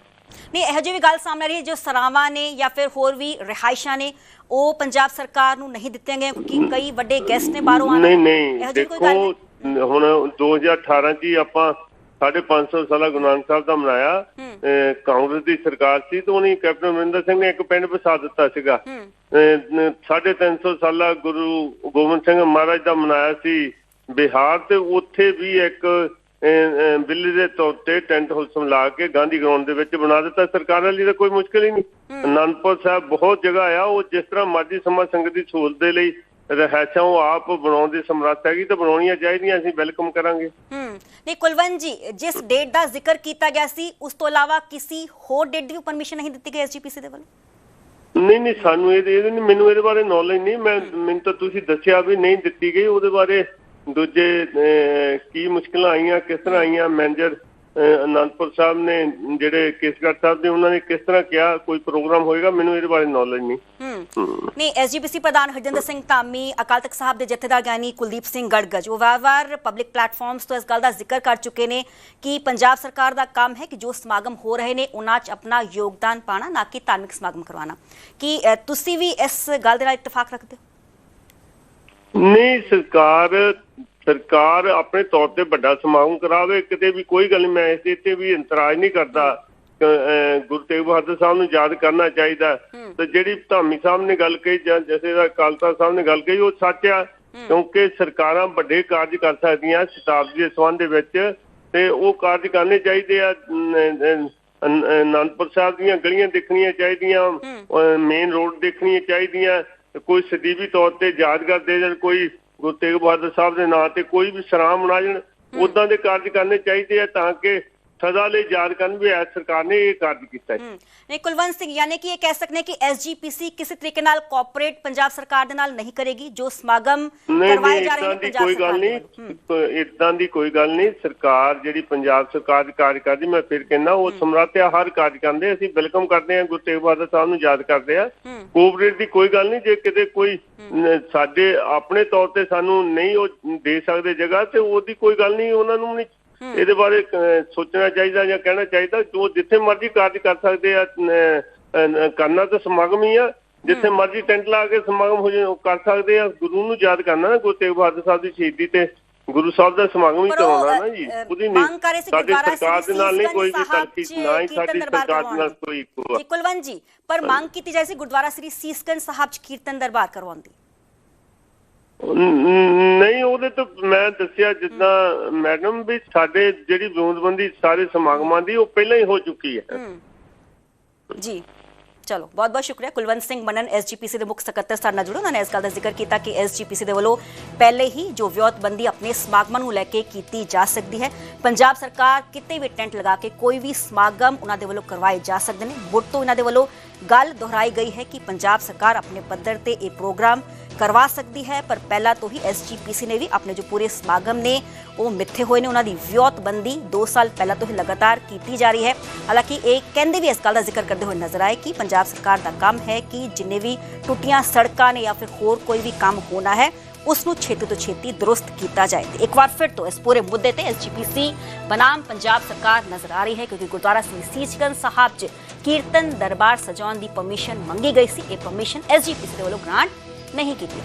ਨਹੀਂ ਇਹੋ ਜਿਹੀ ਵੀ ਗੱਲ ਸਾਹਮਣੇ ਰਹੀ ਜੋ ਸਰਾਵਾਂ ਨੇ ਜਾਂ ਫਿਰ ਹੋਰ ਵੀ ਰਿਹਾਇਸ਼ਾਂ ਨੇ ਉਹ ਪੰਜਾਬ ਸਰਕਾਰ ਨੂੰ ਨਹੀਂ ਦਿੱਤੀਆਂ ਗਈਆਂ ਕਿਉਂਕਿ ਕਈ ਵੱਡੇ ਗੈਸਟ ਨੇ ਬਾਹਰੋਂ ਆਉਣਾ ਨਹੀਂ ਨਹੀਂ ਦੇਖੋ ਹੁਣ 2018 ਚ ਹੀ ਆਪਾਂ 550 ਸਾਲਾ ਗੁਰੂ ਨਾਨਕ ਸਾਹਿਬ ਦਾ ਮਨਾਇਆ। ਕਾਂਗਰਸ ਦੀ ਸਰਕਾਰ ਸੀ ਤਾਂ ਉਹਨੇ ਕੈਪਟਨ ਅਮਰਿੰਦਰ ਸਿੰਘ ਨੇ ਇੱਕ ਪਿੰਡ ਵਸਾ ਦਿੱਤਾ ਸੀਗਾ। ਹੂੰ। ਅਹ ਨ- 350 ਸਾਲਾ ਗੁਰੂ ਗੋਬਿੰਦ ਸਿੰਘ ਮਹਾਰਾਜ ਦਾ ਮਨਾਇਆ ਸੀ। ਬਿਹਾਰ ਤੇ ਉੱਥੇ ਵੀ ਇੱਕ ਬਿੱਲੀ ਦੇ ਤੌਰ ਤੇ ਟੈਂਟ ਹਾਊਸ ਲਾ ਕੇ ਗਾਂਧੀ ਗਰਾਊਂਡ ਦੇ ਵਿੱਚ ਬਣਾ ਦਿੱਤਾ। ਸਰਕਾਰਾਂ ਲਈ ਤਾਂ ਕੋਈ ਮੁਸ਼ਕਲ ਹੀ ਨਹੀਂ। ਅਨੰਦਪੁਰ ਸਾਹਿਬ ਬਹੁਤ ਜਗ੍ਹਾ ਆ ਉਹ ਜਿਸ ਤਰ੍ਹਾਂ ਮਰਜ਼ੀ ਸਮਾਜ ਸੰਗਤ ਦੀ ਸਹੂਲਤ ਦੇ ਲਈ ਰਹਿਸ਼ਾਂ ਉਹ ਆਪ ਬਣਾਉਣ ਦੀ ਸਮਰੱਥ ਹੈਗੀ ਤਾਂ ਬਣਾਉਣੀਆਂ ਚਾਹੀਦੀਆਂ ਅਸੀਂ ਵੈਲਕਮ ਕਰਾਂਗੇ। ਹੂੰ। ਨਹੀਂ ਕੁਲਵੰਤ ਜੀ ਜਿਸ ਡੇਟ ਦਾ ਜ਼ਿਕਰ ਕੀਤਾ ਗਿਆ ਸੀ ਉਸ ਤੋਂ ਇਲਾਵਾ ਕਿਸੇ ਹੋਰ ਡੇਟ ਦੀ ਪਰਮਿਸ਼ਨ ਨਹੀਂ ਦਿੱਤੀ ਗਈ ਐਸਜੀਪੀਸੀ ਦੇ ਵੱਲੋਂ? ਨਹੀਂ ਨਹੀਂ ਸਾਨੂੰ ਇਹਦੇ ਨਹੀਂ ਮੈਨੂੰ ਇਹਦੇ ਬਾਰੇ ਨੌਲੇਜ ਨਹੀਂ। ਮੈਂ ਮੈਨੂੰ ਤਾਂ ਤੁਸੀਂ ਦੱਸਿਆ ਵੀ ਨਹੀਂ ਦਿੱਤੀ ਗਈ ਉਹਦੇ ਬਾਰੇ ਦੂਜੇ ਕੀ ਮੁਸ਼ਕਲਾਂ ਆਈਆਂ ਕਿਸ ਤਰ੍ਹਾਂ ਆਈਆਂ? ਮੈਨੇਜਰ ਅਨੰਦਪੁਰ ਸਾਹਿਬ ਨੇ ਜਿਹੜੇ ਕੇਸਗੜ੍ਹ ਸਾਹਿਬ ਨੇ ਉਹਨਾਂ ਨੇ ਕਿਸ ਤਰ੍ਹਾਂ ਕਿਹਾ? ਕੋਈ ਪ੍ਰੋਗਰਾਮ ਹੋਏਗਾ? ਮੈਨੂੰ ਇਹਦੇ ਬਾਰੇ ਨੌਲੇਜ ਨਹੀਂ। ਹੂੰ। ਨਹੀਂ ਐਸਜੀਪੀਸੀ ਪ੍ਰਧਾਨ ਹਰਜਿੰਦਰ ਸਿੰਘ ਧਾਮੀ ਅਕਾਲ ਤਖਤ ਸਾਹਿਬ ਦੇ ਜਥੇਦਾਰ ਗਿਆਨੀ ਕੁਲਦੀਪ ਸਿੰਘ ਗੜਗੜ ਉਹ ਵਾਰ-ਵਾਰ ਪਬਲਿਕ ਪਲੇਟਫਾਰਮਸ ਤੋਂ ਇਸ ਗੱਲ ਦਾ ਜ਼ਿਕਰ ਕਰ ਚੁੱਕੇ ਨੇ ਕਿ ਪੰਜਾਬ ਸਰਕਾਰ ਦਾ ਕੰਮ ਹੈ ਕਿ ਜੋ ਸਮਾਗਮ ਹੋ ਰਹੇ ਨੇ ਉਹਨਾਂ 'ਚ ਆਪਣਾ ਯੋਗਦਾਨ ਪਾਣਾ ਨਾ ਕਿ ਧਾਰਮਿਕ ਸਮਾਗਮ ਕਰਵਾਉਣਾ। ਕਿ ਤੁਸੀਂ ਵੀ ਇਸ ਗੱਲ ਦੇ ਨਾਲ ਇਤਫਾਕ ਰੱਖਦੇ ਹੋ? ਨਹੀਂ ਸਰਕਾਰ ਸਰਕਾਰ ਆਪਣੇ ਤੌਰ ਤੇ ਵੱਡਾ ਸਮਾਗਮ ਕਰਾਵੇ ਕਿਤੇ ਵੀ ਕੋਈ ਗੱਲ ਮੈਂ ਇਸ ਦੇ ਤੇ ਵੀ ਇਤਰਾਜ਼ ਨਹੀਂ ਕਰਦਾ। ਗੁਰੂ ਤੇਗ ਬਹਾਦਰ ਸਾਹਿਬ ਨੂੰ ਯਾਦ ਕਰਨਾ ਚਾਹੀਦਾ। ਤੇ ਜਿਹੜੀ ਧਾਮੀ ਸਾਹਿਬ ਨੇ ਗੱਲ ਕਹੀ ਜਾਂ ਜਥੇ ਦਾ ਕਾਲਤਾ ਸਾਹਿਬ ਨੇ ਗੱਲ ਕਹੀ ਉਹ ਸੱਚ ਆ। ਕਿਉਂਕਿ ਸਰਕਾਰਾਂ ਵੱਡੇ ਕਾਰਜ ਕਰ ਸਕਦੀਆਂ ਸ਼ਤਾਬਦੀ ਦੇ ਸੰਬੰਧ ਦੇ ਵਿੱਚ ਤੇ ਉਹ ਕਾਰਜ ਕਰਨੇ ਚਾਹੀਦੇ ਆ। ਅਨੰਦਪੁਰ ਸਾਹਿਬ ਦੀਆਂ ਗਲੀਆਂ ਦੇਖਣੀਆਂ ਚਾਹੀਦੀਆਂ। ਮੇਨ ਰੋਡ ਦੇਖਣੀਆਂ ਚਾਹੀਦੀਆਂ। ਕੋਈ ਸਦੀਵੀ ਤੌਰ ਤੇ ਯਾਦਗਾਰ ਦੇ ਜਾਣ ਕੋਈ ਗੁਰੂ ਤੇਗ ਬਹਾਦਰ ਸਾਹਿਬ ਦੇ ਨਾਂ ਤੇ ਕੋਈ ਵੀ ਸਰਾਮ ਬਣਾ ਜਾਣ ਉਦਾਂ ਦੇ ਕਾਰਜ ਕਰਨੇ ਚਾਹੀਦੇ ਆ ਤਾਂ ਕਿ ਸਦਾ ਲਈ ਯਾਦ ਕਰਨ ਵੀ ਐ ਸਰਕਾਰ ਨੇ ਇਹ ਕਾਰਜ ਕੀਤਾ ਹੈ। ਨਹੀਂ ਕੁਲਵੰਤ ਸਿੰਘ ਯਾਨੀ ਕਿ ਇਹ ਕਹਿ ਸਕਨੇ ਕਿ ਐਸਜੀਪੀਸੀ ਕਿਸੇ ਤਰੀਕੇ ਨਾਲ ਕੋਆਪਰੇਟ ਪੰਜਾਬ ਸਰਕਾਰ ਦੇ ਨਾਲ ਨਹੀਂ ਕਰੇਗੀ ਜੋ ਸਮਾਗਮ ਕਰਵਾਏ ਜਾ ਰਹੇ ਨੇ ਪੰਜਾਬ ਕੋਈ ਗੱਲ ਨਹੀਂ। ਇਦਾਂ ਦੀ ਕੋਈ ਗੱਲ ਨਹੀਂ। ਸਰਕਾਰ ਜਿਹੜੀ ਪੰਜਾਬ ਸਰਕਾਰ ਦੀ ਕਾਰਜ ਕਰਦੀ ਮੈਂ ਫਿਰ ਕਹਿੰਦਾ ਉਹ ਸਮਰੱਥ ਆ ਹਰ ਕਾਰਜ ਕਰਦੇ ਅਸੀਂ ਵੈਲਕਮ ਕਰਦੇ ਹਾਂ ਗੁਰੂ ਤੇਗ ਬਹਾਦਰ ਸਾਹਿਬ ਨੂੰ ਯਾਦ ਕਰਦੇ ਆ। ਕੋਆਪਰੇਟ ਦੀ ਕੋਈ ਗੱਲ ਨਹੀਂ ਜੇ ਕਿਤੇ ਕੋਈ ਸਾਡੇ ਆਪਣੇ ਤੌਰ ਤੇ ਸਾਨੂੰ ਨਹੀਂ ਉਹ ਦੇ ਸਕਦੇ ਜਗ੍ਹਾ ਤੇ ਉਹਦੀ ਕੋਈ ਗੱਲ ਨਹੀਂ ਉਹਨਾਂ ਨੂੰ ਨਹੀਂ ਇਹਦੇ ਬਾਰੇ ਸੋਚਣਾ ਚਾਹੀਦਾ ਜਾਂ ਕਹਿਣਾ ਚਾਹੀਦਾ ਜੋ ਜਿੱਥੇ ਮਰਜ਼ੀ ਕਾਰਜ ਕਰ ਸਕਦੇ ਆ ਕਰਨਾ ਤਾਂ ਸਮਾਗਮ ਹੀ ਆ। ਜਿੱਥੇ ਮਰਜ਼ੀ ਟੈਂਟ ਲਾ ਕੇ ਸਮਾਗਮ ਹੋ ਜਾਏ ਕਰ ਸਕਦੇ ਆ। ਗੁਰੂ ਨੂੰ ਯਾਦ ਕਰਨਾ ਨਾ ਗੁਰੂ ਤੇਗ ਬਹਾਦਰ ਸਾਹਿਬ ਦੀ ਸ਼ਹੀਦੀ ਤੇ ਗੁਰੂ ਸਾਹਿਬ ਦਾ ਸਮਾਗਮ ਹੀ ਕਰਾਉਣਾ ਨਾ ਜੀ। ਉਹਦੀ ਨਹੀਂ ਸਾਡੀ ਸਰਕਾਰ ਦੇ ਨਾਲ ਨਹੀਂ ਕੋਈ ਵੀ ਚ ਨਾ ਹੀ ਸਾਡੀ ਸਰਕਾਰ ਨਾਲ ਕੋਈ ਇੱਕੋ ਜੀ ਕੁਲਵੰਤ ਜੀ ਪਰ ਮੰਗ ਕੀਤੀ ਜਾਈ ਸੀ ਗੁਰਦੁਆਰਾ ਸ੍ਰੀ ਸੀਸਗੰਜ ਸਾਹਿਬ ਚ ਕੀਰਤਨ ਦਰਬਾਰ ਕਰਵਾਉਣ ਦੀ। ਉਹਦੇ ਤੋਂ ਮੈਂ ਦੱਸਿਆ ਜਿੱਦਾਂ ਮੈਡਮ ਵੀ ਸਾਡੇ ਜਿਹੜੀ ਬੂੰਦਬੰਦੀ ਸਾਰੇ ਸਮਾਗਮਾਂ ਦੀ, ਉਹ ਪਹਿਲਾਂ ਹੀ ਹੋ ਚੁੱਕੀ ਹੈ। ਜੀ। ਚਲੋ, ਬਹੁਤ ਬਹੁਤ ਸ਼ੁਕਰੀਆ। ਕੁਲਵੰਤ ਸਿੰਘ ਮਨਨ ਐਸਜੀਪੀਸੀ ਦੇ ਮੁੱਖ ਸਕੱਤਰ ਸਾਡੇ ਨਾਲ ਜੁੜੇ। ਉਹਨਾਂ ਨੇ ਇਸ ਗੱਲ ਦਾ ਜ਼ਿਕਰ ਕੀਤਾ ਕਿ ਐਸਜੀਪੀਸੀ ਦੇ ਵੱਲੋਂ ਪਹਿਲੇ ਹੀ ਜੋ ਵਿਉਂਤਬੰਦੀ ਆਪਣੇ ਸਮਾਗਮਾਂ ਨੂੰ ਲੈ ਕੇ ਕੀਤੀ ਜਾ ਸਕਦੀ ਹੈ। ਪੰਜਾਬ ਸਰਕਾਰ ਕਿਤੇ ਵੀ ਟੈਂਟ ਲਗਾ ਕੇ ਕੋਈ ਵੀ ਸਮਾਗਮ ਉਹਨਾਂ ਦੇ ਵੱਲੋਂ ਕਰਵਾਏ ਜਾ ਸਕਦੇ ਨੇ। ਮੁੜ ਤੋਂ ਇਹਨਾਂ ਦੇ ਵੱਲੋਂ ਗੱਲ ਦੁਹਰਾਈ ਗਈ ਹੈ ਕਿ ਪੰਜਾਬ ਸਰਕਾਰ ਆਪਣੇ ਪੱਧਰ ਤੇ ਇਹ ਪ੍ਰੋਗਰਾਮ ਕਰਵਾ ਸਕਦੀ ਹੈ, ਪਰ ਪਹਿਲਾਂ ਤੋਂ ਹੀ ਐਸਜੀਪੀਸੀ ਨੇ ਵੀ ਆਪਣੇ ਜੋ ਪੂਰੇ ਸਮਾਗਮ ਨੇ, ਉਹ ਮਿੱਥੇ ਹੋਏ ਨੇ, ਉਹਨਾਂ ਦੀ ਵਿਉਤਬੰਦੀ 2 ਸਾਲ ਪਹਿਲਾਂ ਤੋਂ ਹੀ ਲਗਾਤਾਰ ਕੀਤੀ ਜਾ ਰਹੀ ਹੈ। ਹਾਲਾਂਕਿ ਇਹ ਕਹਿੰਦੇ ਵੀ ਇਸ ਗੱਲ ਦਾ ਜ਼ਿਕਰ ਕਰਦੇ ਹੋਏ ਨਜ਼ਰ ਆਏ ਕਿ ਪੰਜਾਬ ਸਰਕਾਰ ਦਾ ਕੰਮ ਹੈ ਕਿ ਜਿੰਨੇ ਵੀ ਟੁੱਟੀਆਂ ਸੜਕਾਂ ਨੇ ਜਾਂ ਫਿਰ ਹੋਰ ਕੋਈ ਵੀ ਕੰਮ ਹੋਣਾ ਹੈ ਉਸ ਨੂੰ ਛੇਤੀ ਤੋਂ ਛੇਤੀ ਦਰੁਸਤ ਕੀਤਾ ਜਾਏ। ਤੇ ਇੱਕ ਵਾਰ ਫਿਰ ਤੋਂ ਇਸ ਪੂਰੇ ਮੁੱਦੇ ਤੇ ਐਸਜੀਪੀਸੀ ਬਨਾਮ ਪੰਜਾਬ ਸਰਕਾਰ ਨਜ਼ਰ ਆ ਰਹੀ ਹੈ, ਕਿਉਂਕਿ ਗੁਰਦੁਆਰਾ ਸ੍ਰੀ ਸੀਚਗੰਜ ਸਾਹਿਬ 'ਚ ਕੀਰਤਨ ਦਰਬਾਰ ਸਜਾਉਣ ਦੀ ਪਰਮਿਸ਼ਨ ਮੰਗੀ ਗਈ ਸੀ। ਇਹ ਪਰਮਿਸ਼ਨ ਐਸਜੀਪੀਸੀ ਦੇ ਵੱਲੋਂ ਗ੍ਰਾਂਟ ਨਹੀਂ ਕੀਤੀ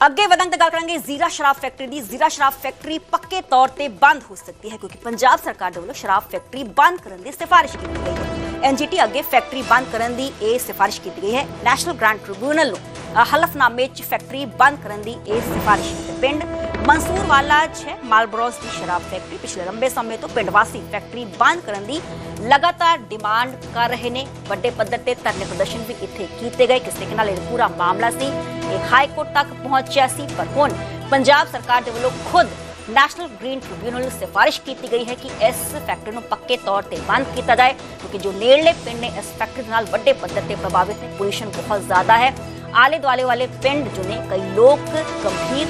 ਅੱਗੇ ਵਧਣ ਤੇ ਗੱਲ ਕਰਾਂਗੇ ਜ਼ੀਰਾ ਸ਼ਰਾਬ ਫੈਕਟਰੀ ਦੀ ਜ਼ੀਰਾ ਸ਼ਰਾਬ ਫੈਕਟਰੀ ਪੱਕੇ ਤੌਰ ਤੇ ਬੰਦ ਹੋ ਸਕਦੀ ਹੈ ਕਿਉਂਕਿ ਪੰਜਾਬ ਸਰਕਾਰ ਦੇ ਵੱਲੋਂ ਸ਼ਰਾਬ ਫੈਕਟਰੀ ਬੰਦ ਕਰਨ ਦੀ ਸਿਫਾਰਿਸ਼ ਕੀਤੀ ਗਈ ਹੈ ਐਨਜੀਟੀ ਅੱਗੇ ਫੈਕਟਰੀ ਬੰਦ ਕਰਨ ਦੀ ਇਹ ਸਿਫਾਰਿਸ਼ ਕੀਤੀ ਗਈ ਹੈ ਨੈਸ਼ਨਲ ਗ੍ਰਾਂਟ ਟ੍ਰਿਬਿਊਨਲ ਨੂੰ ਅ, ਹਲਫਨਾਮੇ 'ਚ ਫੈਕਟਰੀ ਬੰਦ ਕਰਨ ਦੀ ਇਹ ਸਿਫਾਰਿਸ਼ ਹੈ ਤੇ ਪਿੰਡ ਮਨਸੂਰਵਾਲਾ 'ਚ ਹੈ ਮਾਲਬਰੋਸ ਦੀ ਸ਼ਰਾਬ ਫੈਕਟਰੀ ਪਿਛਲੇ ਲੰਬੇ ਸਮੇਂ ਤੋਂ ਪਿੰਡ ਵਾਸੀ ਫੈਕਟਰੀ ਬੰਦ ਕਰਨ ਦੀ ਲਗਾਤਾਰ ਡਿਮਾਂਡ ਕਰ ਰਹੇ ਨੇ ਵੱਡੇ ਪੱਧਰ ਤੇ ਧਰਨੇ ਪ੍ਰਦਰਸ਼ਨ ਵੀ ਇੱਥੇ ਕੀਤੇ ਗਏ ਕਿਸ ਨਾਲ ਇਹ ਪੂਰਾ ਮਾਮਲਾ ਸੀ ਇਹ ਹਾਈ ਕੋਰਟ ਤੱਕ ਪਹੁੰਚਿਆ ਸੀ ਪਰ ਹੁਣ ਪੰਜਾਬ ਸਰਕਾਰ ਦੇ ਵੱਲੋਂ ਖੁਦ ਨੈਸ਼ਨਲ ਗ੍ਰੀਨ ਟ੍ਰਿਬਿਊਨਲ ਸਿਫਾਰਿਸ਼ ਕੀਤੀ ਗਈ ਹੈ ਕਿ ਇਸ ਫੈਕਟਰੀ ਨੂੰ ਪੱਕੇ ਤੌਰ ਤੇ ਬੰਦ ਕੀਤਾ ਜਾਏ ਕਿਉਂਕਿ ਜੋ ਨੇੜਲੇ ਪਿੰਡ ਨੇ ਇਸ ਫੈਕਟਰੀ ਨਾਲ ਵੱਡੇ ਪੱਧਰ ਤੇ ਪ੍ਰਭਾਵਿਤ ਨੇ ਪੋਲੂਸ਼ਨ ਬਹੁਤ ਜ਼ਿਆਦਾ ਹੈ ਆਲੇ ਦੁਆਲੇ ਵਾਲੇ ਪਿੰਡ ਜੋ ਨੇ ਕਈ ਲੋਕ ਗੰਭੀਰ